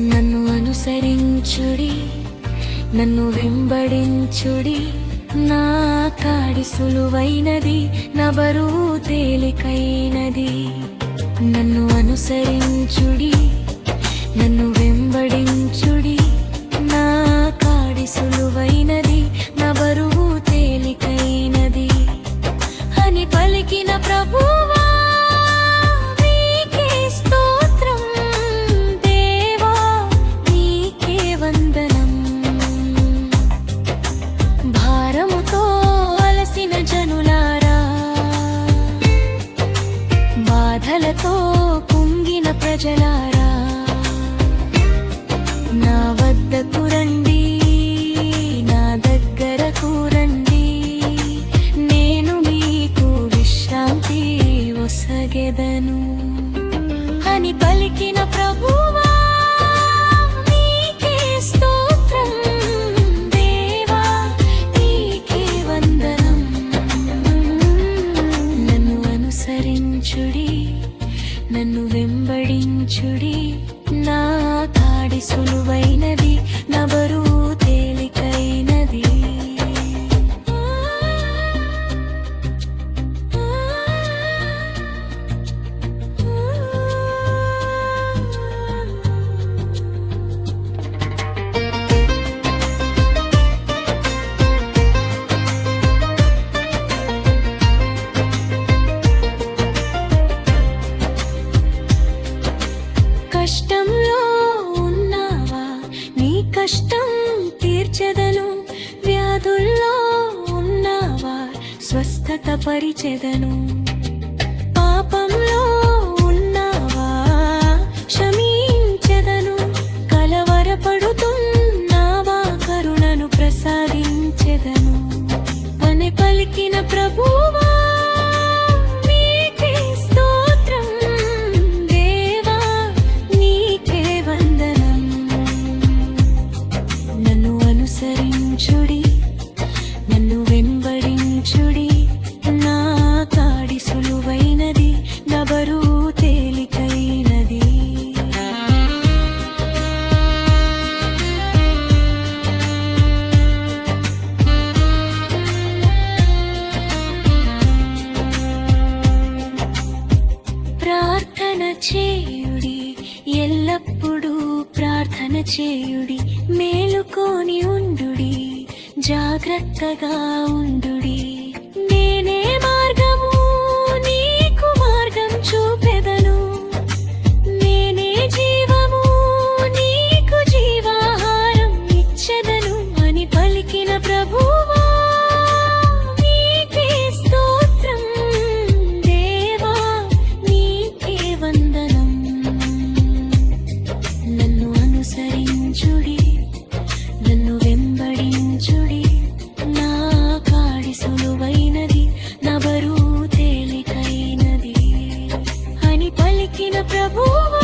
నన్ను అనుసరించుడి నన్ను వెంబడించుడి. నా కాడి సులువైనది నా బరువు తేలికైనది. నన్ను అనుసరించుడి నన్ను వెంబడించుడి. నా కాడి సులువైనది నా బరువు తేలికైనది. అని పలికిన ప్రభువా నా వద్దకు రండి నా దగ్గరకు రండి నేను మీకు విశ్రాంతి ఒసగెదను అని పలికిన ప్రభువా నీకే స్తోత్రం. దేవా నీకే వందనం. నన్ను అనుసరించుడి నన్ను వెంబడించుడి. కష్టం తీర్చెదను. వ్యాధుల్లో ఉన్నవా స్వస్థత పరిచెదను. అనుసరించుడి నన్ను వెంబడించుడి. నా కాడి సులువైనది నా బరువు తేలికైనది. ప్రార్థన చేయుడి ఎల్లప్పుడూ ప్రార్థన చేయుడి మేలుకొని జాగ్రత్తగా ఉండుడి. నేనే మార్గము నీకు మార్గం చూపెదను. నేనే జీవము నీకు జీవాహారం ఇచ్చెదను. అని పలికిన ప్రభువా నా బరువు ప్రభువా.